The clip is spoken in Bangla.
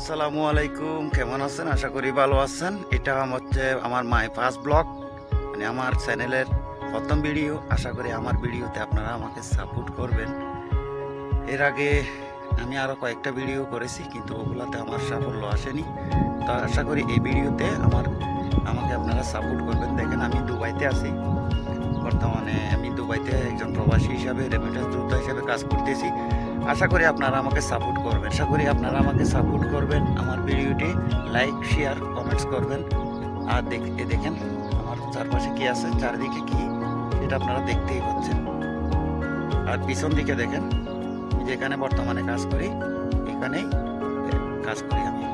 আসসালামু আলাইকুম, কেমন আছেন? আশা করি ভালো আছেন। এটা হচ্ছে আমার মাই ফার্স্ট ব্লগ মানে আমার চ্যানেলের প্রথম ভিডিও। আশা করি আমার ভিডিওতে আপনারা আমাকে সাপোর্ট করবেন। এর আগে আমি আরও কয়েকটা ভিডিও করেছি, কিন্তু ওগুলাতে আমার সাফল্য আসেনি। তো আশা করি এই ভিডিওতে আমার, আমাকে আপনারা সাপোর্ট করবেন। দেখেন, আমি দুবাইতে আছি। বর্তমানে আমি দুবাইতে একজন প্রবাসী হিসাবে, রেমিটেন্স যোদ্ধা হিসাবে কাজ করতেছি। আশা করি আপনারা আমাকে সাপোর্ট করবেন। আশা করি আপনারা আমাকে সাপোর্ট করবেন, আমার ভিডিওটি লাইক শেয়ার কমেন্টস করবেন। আর দেখতে দেখেন, আমার চারপাশে কি আছে, চারিদিকে কি, সেটা আপনারা দেখতেই পাচ্ছেন। আর পিছন দিকে দেখেন, যেখানে বর্তমানে কাজ করি, এখানেই কাজ করি আমি।